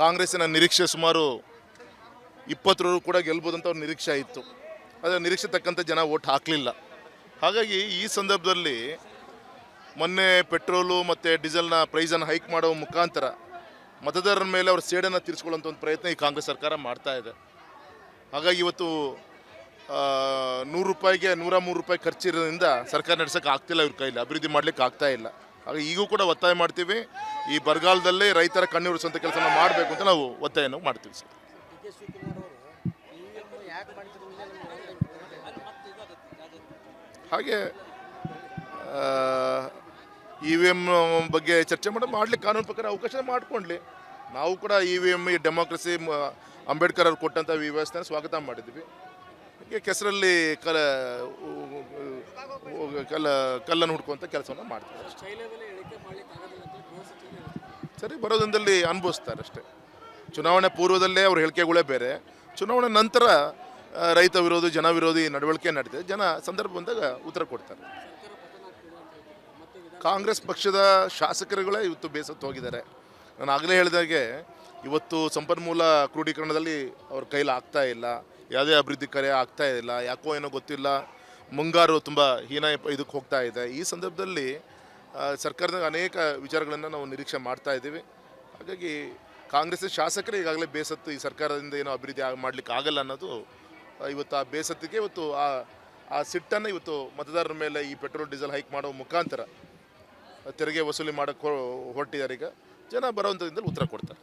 ಕಾಂಗ್ರೆಸ್ಸಿನ ನಿರೀಕ್ಷೆ ಸುಮಾರು ಇಪ್ಪತ್ತರವರೆಗೂ ಕೂಡ ಗೆಲ್ಬೋದು ಅಂತ ಅವ್ರ ನಿರೀಕ್ಷೆ ಇತ್ತು. ಆದರೆ ನಿರೀಕ್ಷೆ ತಕ್ಕಂತೆ ಜನ ಓಟ್ ಹಾಕಲಿಲ್ಲ. ಹಾಗಾಗಿ ಈ ಸಂದರ್ಭದಲ್ಲಿ ಮೊನ್ನೆ ಪೆಟ್ರೋಲು ಮತ್ತು ಡೀಸೆಲ್ನ ಪ್ರೈಸನ್ನು ಹೈಕ್ ಮಾಡುವ ಮುಖಾಂತರ ಮತದಾರರ ಮೇಲೆ ಅವ್ರ ಸೇಡನ್ನು ತೀರಿಸ್ಕೊಳ್ಳೋಂಥ ಒಂದು ಪ್ರಯತ್ನ ಈ ಕಾಂಗ್ರೆಸ್ ಸರ್ಕಾರ ಮಾಡ್ತಾ ಇದೆ. ಹಾಗಾಗಿ ಇವತ್ತು ನೂರು ರೂಪಾಯಿಗೆ ನೂರ ಮೂರು ರೂಪಾಯಿ ಖರ್ಚಿರೋದ್ರಿಂದ ಸರ್ಕಾರ ನಡೆಸೋಕೆ ಆಗ್ತಿಲ್ಲ ಇವ್ರ ಕೈಲಿ. ಅಭಿವೃದ್ಧಿ ಮಾಡ್ಲಿಕ್ಕೆ ಆಗ್ತಾ ಇಲ್ಲ. ಹಾಗೆ ಈಗೂ ಕೂಡ ಒತ್ತಾಯ ಮಾಡ್ತೀವಿ. ಈ ಬರಗಾಲದಲ್ಲೇ ರೈತರ ಕಣ್ಣೀರಿಸುವಂಥ ಕೆಲಸ ಮಾಡಬೇಕು ಅಂತ ನಾವು ಒತ್ತಾಯನ ಮಾಡ್ತೀವಿ ಸರ್. ಹಾಗೆ ಇ ವಿ ಎಂ ಬಗ್ಗೆ ಚರ್ಚೆ ಮಾಡಿ, ಮಾಡಲಿಕ್ಕೆ ಕಾನೂನು ಪ್ರಕಾರ ಅವಕಾಶ ಮಾಡಿಕೊಂಡ್ಲಿ. ನಾವು ಕೂಡ ಇ ವಿ ಎಂ ಈ ಡೆಮೋಕ್ರಸಿ ಅಂಬೇಡ್ಕರ್ ಅವರು ಕೊಟ್ಟಂಥ ವ್ಯವಸ್ಥೆ ವ್ಯವಸ್ಥೆನ ಸ್ವಾಗತ ಮಾಡಿದ್ವಿ. ಹೀಗೆ ಕೆಸರಲ್ಲಿ ಕಲ ಕಲ್ಲ ಕಲ್ಲನ್ನು ಹುಡ್ಕುವಂಥ ಕೆಲಸವನ್ನು ಮಾಡ್ತಾರೆ. ಸರಿ, ಬರೋದಂದಲ್ಲಿ ಅನುಭವಿಸ್ತಾರೆ ಅಷ್ಟೇ. ಚುನಾವಣೆ ಪೂರ್ವದಲ್ಲೇ ಅವ್ರ ಹೇಳಿಕೆಗಳೇ ಬೇರೆ. ಚುನಾವಣೆ ನಂತರ ರೈತ ವಿರೋಧಿ, ಜನ ವಿರೋಧಿ ನಡವಳಿಕೆ ನಡೀತದೆ. ಜನ ಸಂದರ್ಭ ಬಂದಾಗ ಉತ್ತರ ಕೊಡ್ತಾರೆ. ಕಾಂಗ್ರೆಸ್ ಪಕ್ಷದ ಶಾಸಕರುಗಳೇ ಇವತ್ತು ಬೇಸತ್ತು ಹೋಗಿದ್ದಾರೆ. ನಾನು ಆಗಲೇ ಹೇಳಿದಾಗೆ ಇವತ್ತು ಸಂಪನ್ಮೂಲ ಕ್ರೋಢೀಕರಣದಲ್ಲಿ ಅವ್ರ ಕೈಲಿ ಆಗ್ತಾ ಇಲ್ಲ. ಯಾವುದೇ ಅಭಿವೃದ್ಧಿ ಕಾರ್ಯ ಆಗ್ತಾ ಇಲ್ಲ. ಯಾಕೋ ಏನೋ ಗೊತ್ತಿಲ್ಲ. ಮುಂಗಾರು ತುಂಬ ಹೀನ ಇದಕ್ಕೆ ಹೋಗ್ತಾ ಇದೆ. ಈ ಸಂದರ್ಭದಲ್ಲಿ ಸರ್ಕಾರದ ಅನೇಕ ವಿಚಾರಗಳನ್ನು ನಾವು ನಿರೀಕ್ಷೆ ಮಾಡ್ತಾ ಇದ್ದೀವಿ. ಹಾಗಾಗಿ ಕಾಂಗ್ರೆಸ್ ಶಾಸಕರು ಈಗಾಗಲೇ ಬೇಸತ್ತು ಈ ಸರ್ಕಾರದಿಂದ ಏನೋ ಅಭಿವೃದ್ಧಿ ಮಾಡಲಿಕ್ಕೆ ಮಾಡ್ಲಿಕ್ಕೆ ಆಗಲ್ಲ ಅನ್ನೋದು ಇವತ್ತು ಆ ಬೇಸತ್ತಿಗೆ ಇವತ್ತು ಆ ಆ ಸಿಟ್ಟನ್ನು ಇವತ್ತು ಮತದಾರರ ಮೇಲೆ ಈ ಪೆಟ್ರೋಲ್, ಡೀಸೆಲ್ ಹೈಕ್ ಮಾಡೋ ಮುಖಾಂತರ ತೆರಿಗೆ ವಸೂಲಿ ಮಾಡೋಕ್ಕೆ ಹೊರಟಿದ್ದಾರೆ ಈಗ. ಜನ ಬರೋವಂಥದ್ದಿಂದಲೇ ಉತ್ತರ ಕೊಡ್ತಾರೆ.